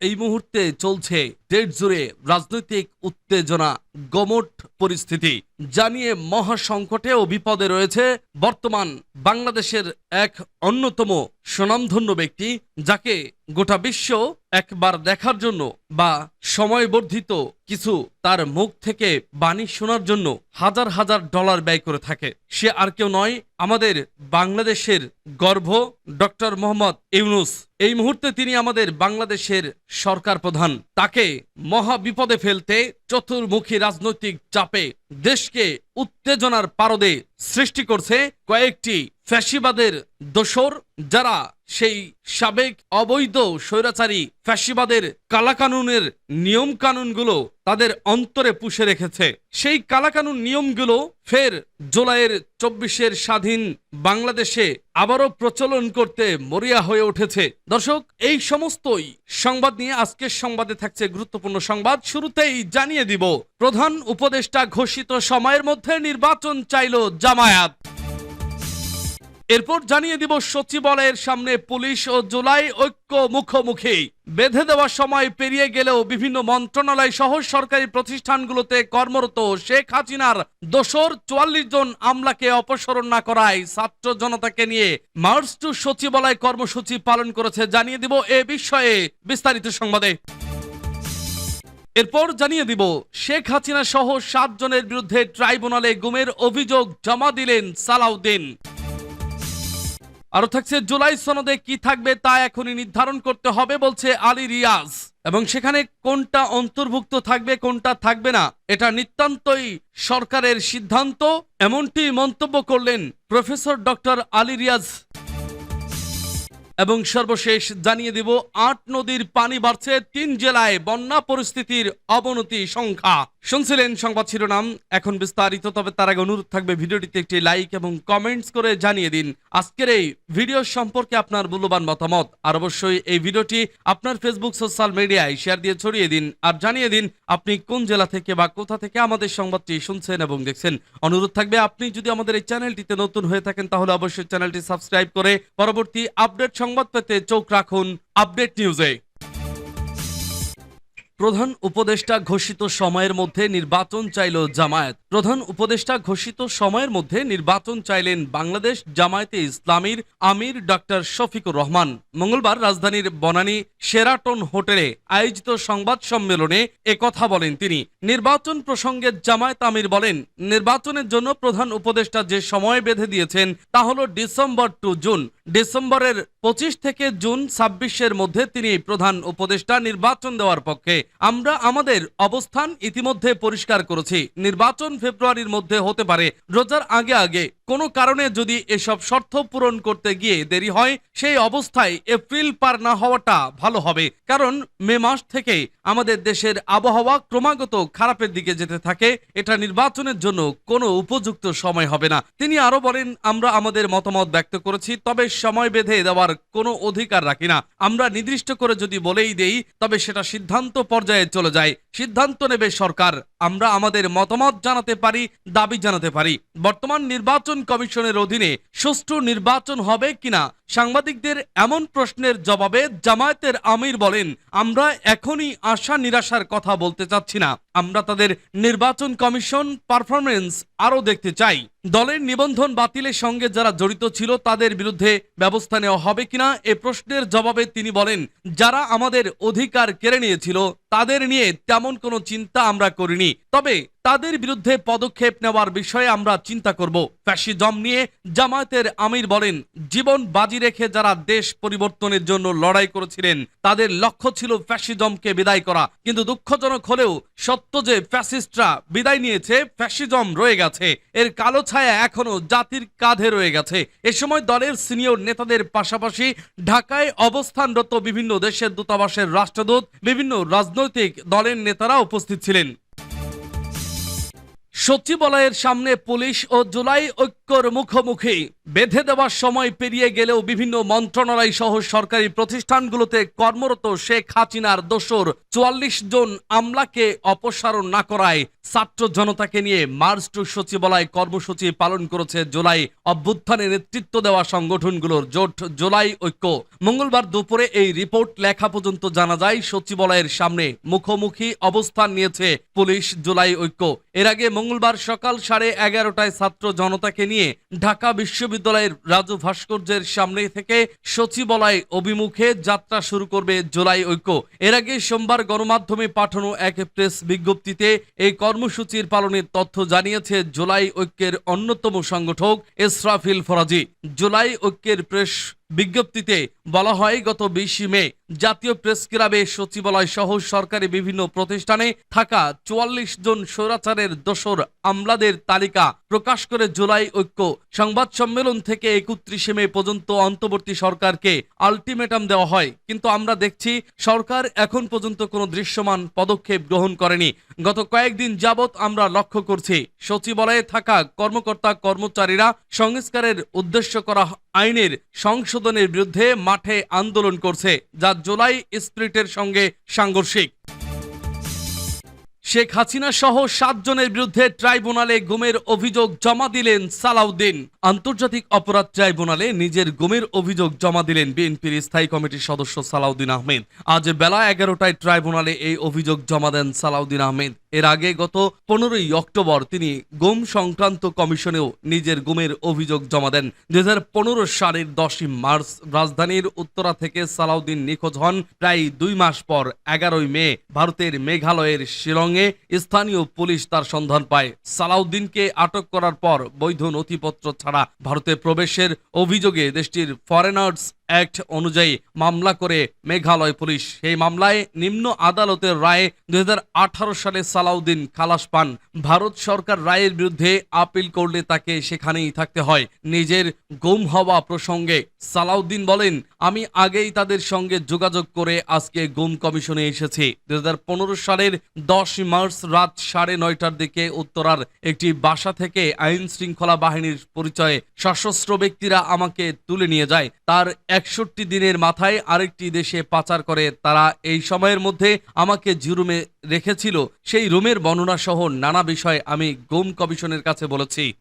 এই মুহূর্তে চলছে দেশ জুড়ে রাজনৈতিক উত্তেজনা। গমট পরিস্থিতি। জানিয়ে মহাসংকটে ও বিপদে রয়েছে বর্তমান বাংলাদেশের এক অন্যতম সুনামধন্য ব্যক্তি, যাকে গোটা বিশ্ব একবার দেখার জন্য বা সময়বর্ধিত কিছু তার মুখ থেকে বাণী শোনার জন্য হাজার হাজার ডলার ব্যয় করে থাকে। সে আর কেউ নয়, আমাদের বাংলাদেশের গর্ভ ডক্টর মোহাম্মদ ইউনুস। এই মুহূর্তে তিনি আমাদের বাংলাদেশের সরকার প্রধান। তাকে মহা বিপদে ফেলতে চতুর্মুখী রাজনৈতিক চাপে দেশকে উত্তেজনার পারদে সৃষ্টি করছে কয়েকটি ফ্যাসিবাদের দোসর যারা, সেই সাবেক অবৈধ স্বৈরাচারী ফ্যাসিবাদের কালাকানুনের নিয়ম কানুনগুলো তাদের অন্তরে পুষে রেখেছে। সেই কালাকানুন নিয়মগুলো ফের জুলাইয়ের চব্বিশের স্বাধীন বাংলাদেশে আবারও প্রচলন করতে মরিয়া হয়ে উঠেছে। দর্শক, এই সমস্তই সংবাদ নিয়ে আজকের সংবাদে থাকছে গুরুত্বপূর্ণ সংবাদ। শুরুতেই জানিয়ে দিব, প্রধান উপদেষ্টা ঘোষিত সময়ের মধ্যে নির্বাচন চাইল জামায়াত। এরপর জানিয়ে দিব, সচিবালয়ের সামনে পুলিশ ও জুলাই ঐক্য মুখোমুখি। বেঁধে দেওয়ার সময় পেরিয়ে গেলেও বিভিন্ন মন্ত্রণালয় সহ সরকারি প্রতিষ্ঠানগুলোতে কর্মরত শেখ হাসিনার দোসর চুয়াল্লিশ জন আমলাকে অপসারণ না করায় ছাত্র জনতাকে নিয়ে মার্চ টু সচিবালয় কর্মসূচি পালন করেছে, জানিয়ে দিব এ বিষয়ে বিস্তারিত সংবাদে। এরপর জানিয়ে দিব, শেখ হাসিনা সহ সাত জনের বিরুদ্ধে ট্রাইব্যুনালে গুমের অভিযোগ জমা দিলেন সালাউদ্দিন। আরও থাকছে, জুলাই সনদে কি থাকবে তা এখনই নির্ধারণ করতে হবে বলছে আলী রিয়াজ। এবং সেখানে কোনটা অন্তর্ভুক্ত থাকবে, কোনটা থাকবে না, এটা নিতান্তই সরকারের সিদ্ধান্ত। এমনটি মন্তব্য করলেন প্রফেসর ডক্টর আলী রিয়াজ। এবং সর্বশেষ জানিয়ে দিব, আট নদীর পানি বাড়ছে, তিন জেলায় বন্যা পরিস্থিতির অবনতি সংখ্যা। শুনছিলেন সংবাদ শিরোনাম, এখন বিস্তারিত, তবে তার আগে অনুরোধ থাকবে ভিডিওটিতে একটি লাইক এবং কমেন্টস করে জানিয়ে দিন। আজকের এই ভিডিও সম্পর্কে আপনার মূল্যবান মতামত, আর অবশ্যই এই ভিডিওটি আপনার ফেসবুক সোশ্যাল মিডিয়ায় শেয়ার দিয়ে ছড়িয়ে দিন, আর জানিয়ে দিন আপনি কোন জেলা থেকে বা কোথা থেকে আমাদের সংবাদটি শুনছেন এবং দেখছেন। অনুরোধ থাকবে, আপনি যদি আমাদের এই চ্যানেলটিতে নতুন হয়ে থাকেন, তাহলে অবশ্যই চ্যানেলটি সাবস্ক্রাইব করে পরবর্তী আপডেট সংবাদ পেতে চোখ রাখুন আপডেট নিউজে প্রধান উপদেষ্টা ঘোষিত সময়ের মধ্যে নির্বাচন চাইল জামায়াত। প্রধান উপদেষ্টা ঘোষিত সময়ের মধ্যে নির্বাচন চাইলেন বাংলাদেশ জামায়াতে ইসলামীর আমির ডক্টর শফিকুর রহমান। মঙ্গলবার রাজধানীর বনানী শেরাটন হোটেলে আয়োজিত সংবাদ সম্মেলনে একথা বলেন তিনি। নির্বাচন প্রসঙ্গে জামায়াত আমির বলেন, নির্বাচনের জন্য প্রধান উপদেষ্টা যে সময় বেঁধে দিয়েছেন তা হল ডিসেম্বর টু জুন। ডিসেম্বরের পঁচিশ থেকে জুন ছাব্বিশের মধ্যে তিনি প্রধান উপদেষ্টা নির্বাচন দেওয়ার পক্ষে আমরা আমাদের অবস্থান ইতিমধ্যে পরিষ্কার করেছি। নির্বাচন ফেব্রুয়ারির মধ্যে হতে পারে। রোজার আগে আগে। কোনো কারণে যদি এসব শর্ত পূরণ করতে গিয়ে দেরি হয়, সেই অবস্থায় এপ্রিল পার না হওয়াটা ভালো হবে। কারণ মে মাস থেকে আমাদের দেশের আবহাওয়া ক্রমাগত খারাপের দিকে যেতে থাকে। এটা নির্বাচনের জন্য কোনো উপযুক্ত সময় হবে না। তিনি আরও বলেন, আমরা আমাদের মতামত ব্যক্ত করেছি, তবে সময় বেঁধে দেওয়ার কোনো অধিকার রাখি না। আমরা নির্দিষ্ট করে যদি বলেই দেই, তবে সেটা সিদ্ধান্ত পর্যায়ে চলে যায়। সিদ্ধান্ত নেবে সরকার। আমরা আমাদের মতামত জানাতে পারি, দাবি জানাতে পারি। বর্তমান নির্বাচন কমিশনের অধীনে সুষ্ঠু নির্বাচন হবে কিনা? সাংবাদিকদের এমন প্রশ্নের জবাবে জামায়াতের আমির বলেন, আমরা এখনই আশা নিরাশার কথা বলতে চাচ্ছি না। আমরা তাদের নির্বাচন কমিশন পারফরমেন্স আরও দেখতে চাই। দলের নিবন্ধন বাতিলের সঙ্গে যারা জড়িত ছিল, তাদের বিরুদ্ধে ব্যবস্থা নেওয়া হবে কিনা, এ প্রশ্নের জবাবে তিনি বলেন, যারা আমাদের অধিকার কেড়ে নিয়েছিল, তাদের নিয়ে তেমন কোনো চিন্তা আমরা করিনি। তবে তাদের বিরুদ্ধে পদক্ষেপ নেওয়ার বিষয়ে আমরা চিন্তা করব। ফ্যাসিজম নিয়ে জামায়াতের আমির বলেন, জীবন বাজি রেখে যারা দেশ পরিবর্তনের জন্য লড়াই করেছিলেন, তাদের লক্ষ্য ছিল ফ্যাসিজমকে বিদায় করা। কিন্তু দুঃখজনক হলেও সত্য যে ফ্যাসিস্টরা বিদায় নিয়েছে ফ্যাসিজম রয়ে গেছে। এর কালো ছায়া এখনও জাতির কাঁধে রয়ে গেছে। এ সময় দলের সিনিয়র নেতাদের পাশাপাশি ঢাকায় অবস্থানরত বিভিন্ন দেশের দূতাবাসের রাষ্ট্রদূত, বিভিন্ন রাজনৈতিক দলের নেতারা উপস্থিত ছিলেন। সচিবালয়ের সামনে পুলিশ ও জুলাই ঐক্য ঐক্যর মুখোমুখি। বেঁধে দেওয়ার সময় পেরিয়ে গেলেও বিভিন্ন মন্ত্রণালয় সহ সরকারি প্রতিষ্ঠানগুলোতে কর্মরত শেখ হাসিনার দোসর চুয়াল্লিশ জন আমলাকে অপসারণ না করায় ছাত্র জনতাকে নিয়ে মার্চ টু সচিবালয় কর্মসূচি পালন করেছে জুলাই। অভ্যুত্থানে নেতৃত্ব দেওয়া সংগঠনগুলোর জোট জুলাই ঐক্য। মঙ্গলবার দুপুরে এই রিপোর্ট লেখা পর্যন্ত জানা যায়, সচিবালয়ের সামনে মুখোমুখি অবস্থান নিয়েছে পুলিশ জুলাই ঐক্য। এর আগে মঙ্গলবার সকাল সাড়ে এগারোটায় ছাত্র জনতাকে নিয়ে ঢাকা বিশ্ববিদ্যালয়ের রাজু ভাস্কর্যের সামনে থেকে সচিবালয় অভিমুখে যাত্রা শুরু করবে জুলাই ঐক্য। এর আগে সোমবার গণমাধ্যমে পাঠানো এক প্রেস বিজ্ঞপ্তিতে এই কর্মসূচির পালনের তথ্য জানিয়েছে জুলাই ঐক্যের অন্যতম সংগঠক ইসরাফিল ফরাজি। জুলাই ঐক্যের প্রেস বিজ্ঞপ্তিতে বলা হয়, গত বিশে মে জাতীয় প্রেস ক্লাবে সচিবালয় সহ সরকারি বিভিন্ন প্রতিষ্ঠানে থাকা চুয়াল্লিশ জন স্বৈরাচারের দোসর আমলাদের তালিকা প্রকাশ করে জুলাই ঐক্য সংবাদ সম্মেলন থেকে একত্রিশে মে পর্যন্ত অন্তর্বর্তী সরকারকে আলটিমেটাম দেওয়া হয়। কিন্তু আমরা দেখছি সরকার এখন পর্যন্ত কোনো দৃশ্যমান পদক্ষেপ গ্রহণ করেনি। গত কয়েকদিন যাবৎ আমরা লক্ষ্য করছি, সচিবালয়ে থাকা কর্মকর্তা কর্মচারীরা সংস্কারের উদ্দেশ্য করা আইনের সংশোধনের বিরুদ্ধে মাঠে আন্দোলন করছে, যা জুলাই স্প্রিটের সঙ্গে সাংঘর্ষিক। শেখ হাসিনা সহ সাতজনের বিরুদ্ধে ট্রাইব্যুনালে গুমের অভিযোগ জমা দিলেন সালাউদ্দিন। আন্তর্জাতিক অপরাধ ট্রাইব্যুনালে নিজের গুমের অভিযোগ জমা দিলেন বিএনপির স্থায়ী কমিটির সদস্য সালাউদ্দিন আহমেদ। আজ বেলা এগারোটায় ট্রাইব্যুনালে এই অভিযোগ জমা দেন সালাউদ্দিন আহমেদ। এর আগে গত পনেরোই অক্টোবর তিনি গুম সংক্রান্ত কমিশনেও নিজের গুমের অভিযোগ জমা দেন। দু দুই সালের দশই মার্চ রাজধানীর উত্তরা থেকে সালাউদ্দিন নিখোঁজ হন প্রায় দুই মাস পর, এগারোই মে, ভারতের মেঘালয়ের শিলংয়ে স্থানীয় পুলিশ তার সন্ধান পায়। সালাউদ্দিনকে আটক করার পর বৈধ নথিপত্র ছাড়া ভারতে প্রবেশের অভিযোগে দেশটির ফরেনার্স অ্যাক্ট অনুযায়ী মামলা করে মেঘালয় পুলিশ। সেই মামলায় নিম্ন আদালতের রায়ে দুই সালে সালাউদ্দিন খালাস পান। ভারত সরকার রায়ের বিরুদ্ধে আপিল করলে তাকে সেখানেই থাকতে হয়। নিজের গুম হওয়া প্রসঙ্গে সালাউদ্দিন বলেন, আমি আগেই তাদের সঙ্গে যোগাযোগ করে আজকে গুম কমিশনে এসেছি। দুই হাজার পনেরো সালের দশ মার্চ রাত সাড়ে নয়টার দিকে উত্তরার একটি বাসা থেকে আইন শৃঙ্খলা বাহিনীর পরিচয়ে সশস্ত্র ব্যক্তিরা আমাকে তুলে নিয়ে যায়। তার একষট্টি দিনের মাথায় আরেকটি দেশে পাচার করে। তারা এই সময়ের মধ্যে আমাকে যে রুমে রেখেছিল, সেই রুমের বর্ণনা সহ নানা বিষয় আমি গোম কমিশনের কাছে বলেছি।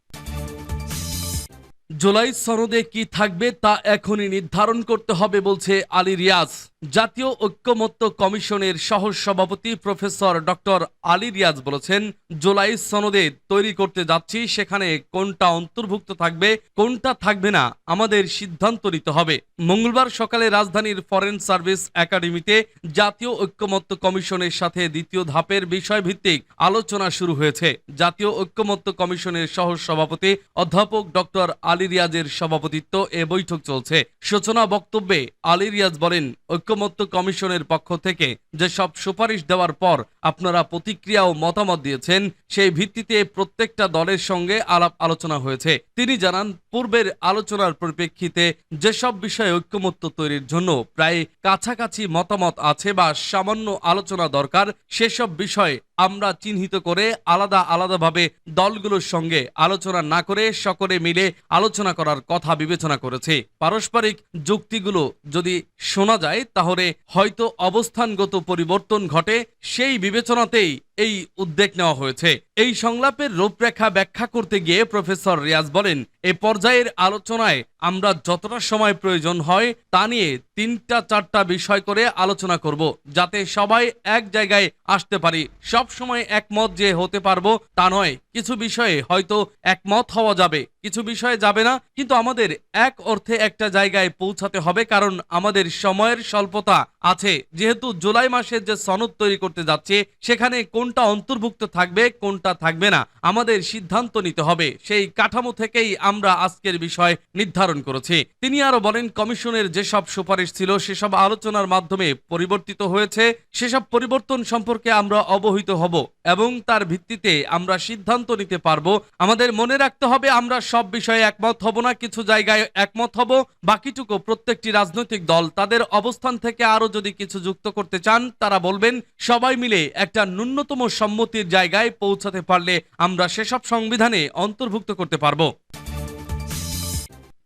জুলাই সনদে কি থাকবে তা এখনই নির্ধারণ করতে হবে বলছে আলী রিয়াজ। জাতীয় ঐক্যমত্য কমিশনের সহ সভাপতি প্রফেসর ডক্টর আলী রিয়াজ বলেছেন, জুলাই সনদে তৈরি করতে যাচ্ছি, সেখানে কোনটা অন্তর্ভুক্ত থাকবে, কোনটা থাকবে না, আমাদের সিদ্ধান্ত নিতে হবে। মঙ্গলবার সকালে রাজধানীর ফরেন সার্ভিস একাডেমিতে জাতীয় ঐক্যমত্য কমিশনের সাথে দ্বিতীয় ধাপের বিষয়ভিত্তিক আলোচনা শুরু হয়েছে। জাতীয় ঐক্যমত্য কমিশনের সহ সভাপতি অধ্যাপক ডক্টর আলী রিয়াজের সভাপতিত্ব এ বৈঠক চলছে। সূচনা বক্তব্যে আলী রিয়াজ বলেন, ঐক্যমত্য কমিশনের পক্ষ থেকে যেসব সুপারিশ দেওয়ার পর আপনারা প্রতিক্রিয়া ও মতামত দিয়েছেন, সেই ভিত্তিতে প্রত্যেকটা দলের সঙ্গে আলাপ আলোচনা হয়েছে। তিনি জানান, পূর্বের আলোচনার পরিপ্রেক্ষিতে যেসব বিষয়ে ঐক্যমত্য তৈরির জন্য প্রায় কাছাকাছি মতামত আছে বা সামান্য আলোচনা দরকার, সেসব বিষয় আমরা চিহ্নিত করে আলাদা আলাদাভাবে দলগুলোর সঙ্গে আলোচনা না করে সকলে মিলে আলোচনা করার কথা বিবেচনা করেছে। পারস্পরিক যুক্তিগুলো যদি শোনা যায়, তাহলে হয়তো অবস্থানগত পরিবর্তন ঘটে। সেই বিবেচনাতেই এই উদ্যোগ নেওয়া হয়েছে। এই সংলাপের রূপরেখা ব্যাখ্যা করতে গিয়ে প্রফেসর রিয়াজ বলেন, এ পর্যায়ের আলোচনায় আমরা যতটা সময় প্রয়োজন হয় তা নিয়ে তিনটা, চারটা বিষয় করে আলোচনা করব, যাতে সবাই এক জায়গায় আসতে পারি। সব সময় একমত যে হতে পারব তা নয়। কিছু বিষয়ে হয়তো একমত হওয়া যাবে, কিছু বিষয়ে যাবে না, কিন্তু আমাদের এক অর্থে একটা জায়গায় পৌঁছাতে হবে, কারণ আমাদের সময়ের স্বল্পতা আছে। যেহেতু জুলাই মাসের যে সনদ তৈরি করতে যাচ্ছে, সেখানে কোনটা অন্তর্ভুক্ত থাকবে, কোনটা থাকবে না, আমাদের সিদ্ধান্ত নিতে হবে। সেই কাঠামো থেকেই আমরা আজকের বিষয় নির্ধারণ করেছি। তিনি আরও বলেন, কমিশনের যেসব সুপারিশ ছিল, সেসব আলোচনার মাধ্যমে পরিবর্তিত হয়েছে। সেসব পরিবর্তন সম্পর্কে আমরা অবহিত হব এবং তার ভিত্তিতে আমরা সিদ্ধান্ত নিতে পারব। আমাদের মনে রাখতে হবে আমরা সব বিষয়ে একমত হব না, কিছু জায়গায় একমত হব, বাকিটুকু প্রত্যেকটি রাজনৈতিক দল তাদের অবস্থান থেকে আরও যদি কিছু যুক্ত করতে চান, তারা বলবেন, সবাই মিলে একটা ন্যূনতম সম্মতির জায়গায় পৌঁছাতে পারলে আমরা সেসব সংবিধানে অন্তর্ভুক্ত করতে পারব।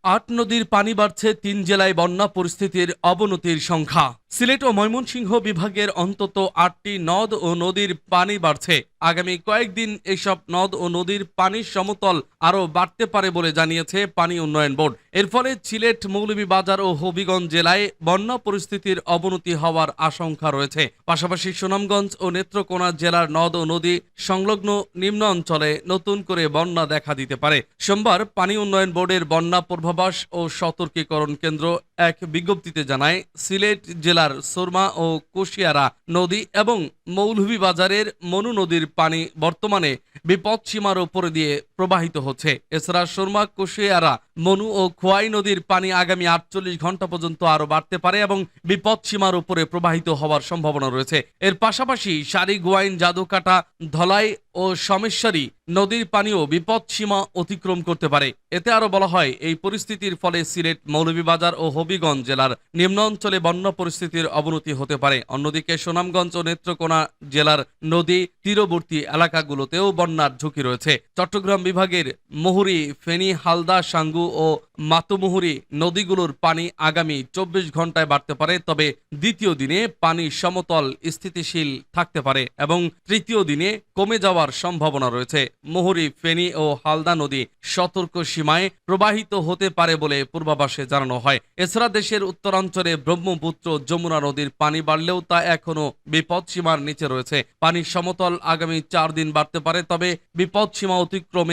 আট নদীর পানি বাড়ছে, তিন জেলায় বন্যা পরিস্থিতির অবনতির সংখ্যা। সিলেট ও ময়মনসিংহ বিভাগের অন্তত আটটি নদ ও নদীর পানি বাড়ছে। আগামী কয়েকদিন এসব নদ ও নদীর পানির সমতল আরও বাড়তে পারে বলে জানিয়েছে পানি উন্নয়ন বোর্ড। এর ফলে সিলেট, মৌলভীবাজার ও হবিগঞ্জ জেলায় বন্যা পরিস্থিতির অবনতি হওয়ার আশঙ্কা রয়েছে। পাশাপাশি সুনামগঞ্জ ও নেত্রকোনা জেলার নদ ও নদী সংলগ্ন নিম্ন অঞ্চলে নতুন করে বন্যা দেখা দিতে পারে। সোমবার পানি উন্নয়ন বোর্ডের বন্যা পূর্বাভাস ও সতর্কীকরণ কেন্দ্র এক বিজ্ঞপ্তিতে জানায়, সিলেট জেলার সোরমা ও কুশিয়ারা নদী এবং মৌলভীবাজারের মনু নদীর পানি বর্তমানে বিপদ সীমার উপরে দিয়ে প্রবাহিত হচ্ছে। এছাড়া সুরমা, কুশিয়ারা, মনু ও খোয়াই নদীর পানি আগামী আটচল্লিশ ঘণ্টা পর্যন্ত আরও বাড়তে পারে এবং বিপদ সীমার উপরে প্রবাহিত হওয়ার সম্ভাবনা রয়েছে। এর পাশাপাশি সারি, গোয়াইন, জাদুকাটা, ধলাই ও সমেশ্বরী নদীর পানিও বিপদ সীমা অতিক্রম করতে পারে। এতে আরও বলা হয়, এই পরিস্থিতির ফলে সিলেট, মৌলভীবাজার ও হবিগঞ্জ জেলার নিম্ন অঞ্চলে বন্যা পরিস্থিতির অবনতি হতে পারে। অন্যদিকে সুনামগঞ্জ ও নেত্রকোনা জেলার নদী তীরবর্তী এলাকাগুলোতেও বন্যার ঝুঁকি রয়েছে। চট্টগ্রাম বিভাগের মুহুরী, ফেনী, হালদা, সাঙ্গু ও মাতুমুহুরী নদীগুলোর পানি আগামী চব্বিশ ঘন্টায় বাড়তে পারে, তবে দ্বিতীয় দিনে পানি সমতল স্থিতিশীল থাকতে পারে এবং তৃতীয় দিনে কমে যাওয়ার সম্ভাবনা রয়েছে। মুহুরী, ফেনী ও হালদা নদী সতর্ক সীমায় প্রবাহিত হতে পারে বলে পূর্বাভাসে জানানো হয়। এছাড়া দেশের উত্তরাঞ্চলে ব্রহ্মপুত্র যমুনা নদীর পানি বাড়লেও তা এখনও বিপদ সীমার নিচে রয়েছে। পানির সমতল আগামী চার দিন বাড়তে পারে, তবে বিপদ সীমা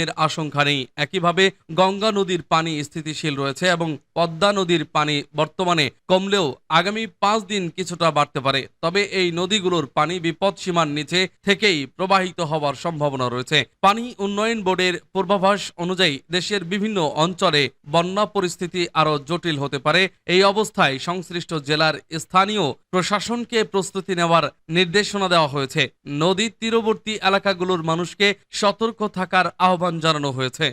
অতিক্রমের আশঙ্কা নেই। একইভাবে গঙ্গা নদীর পানি স্থিতিশীল রয়েছে এবং পদ্মা নদীর পানি বর্তমানে কমলেও আগামী পাঁচ দিন কিছুটা বাড়তে পারে। তবে এই নদীগুলোর পানি বিপদ সীমার নিচে থেকেই প্রবাহিত হওয়ার সম্ভাবনা রয়েছে। পানি উন্নয়ন বোর্ডের পূর্বাভাস অনুযায়ী দেশের বিভিন্ন অঞ্চলে বন্যা পরিস্থিতি আরও জটিল হতে পারে। এই অবস্থায় সংশ্লিষ্ট জেলার স্থানীয় প্রশাসনকে প্রস্তুতি নেওয়ার নির্দেশনা দেওয়া হয়েছে। নদীর তীরবর্তী এলাকাগুলোর মানুষকে সতর্ক থাকার আহ্বান জানানো হয়েছে।